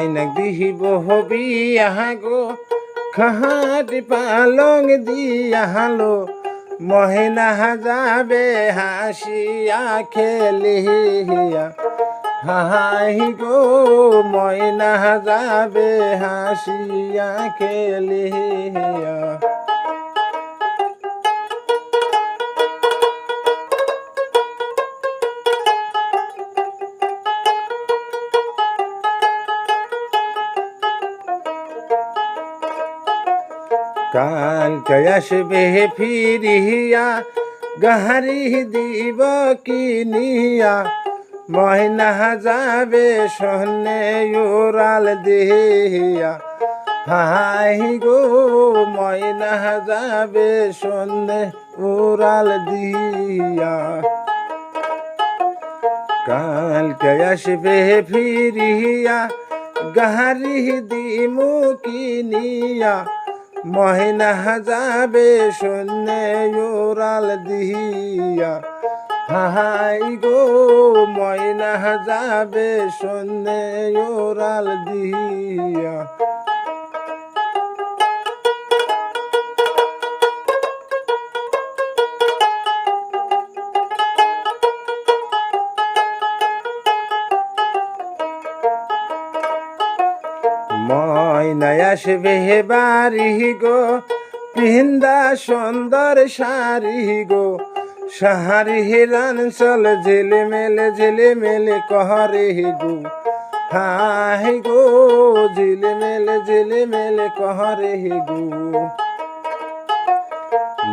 ময়না দিহিব হবি আহা গো খাহাটি পালং দিয়া হালো মহিনা যাবে হাসিয়া খেলিয়া হাই গো ময়না যাবে হাসিয়া খেলিয়া কালকে আসবে ফিরিয়া? গাহারি দিব কিনিয়া ময়না যাবে সন্নে উড়াল দিয়া হাই গো, ময়না যাবে সন্নে উড়াল দিয়া কালকে আসবে ফিরিয়া? গাহারি দিমু কিনিয়া মহিনা যাবে শূন্যে উড়াল দিয়া। হাই গো ময়না যাবে শূন্যে উড়াল দিয়া। ময়নায় আসবে বাড়ি গো পিন্দা সুন্দর শাড়ি গো। সাহারি হিরান চল ঝেলে মেলে ঝেলে মেলে কহরে গো। হাই গো ঝেলে মেলে ঝেলে মেলে কহরে গো।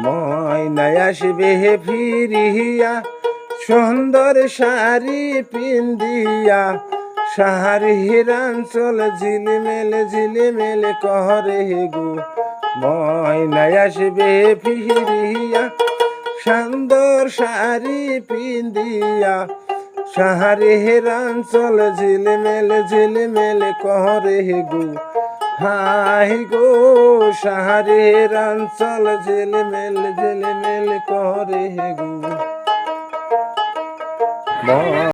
ময়নায় আসবে ফিরিয়া, সুন্দর শাড়ি পিন্দিয়া সাহারি হিরাঞ্চল ঝিলিমেলে ঝিলিমেলে কহরে গো। ময়নায় আসবে ফিরিয়া, সুন্দর শাড়ি পিন্দিয়া সাহারি হিরাঞ্চল ঝিলিমেলে ঝিলিমেলে কহরে গো। হাই গো, সাহারি হিরাঞ্চল ঝিলিমেলে ঝিলিমেলে কহরে গো।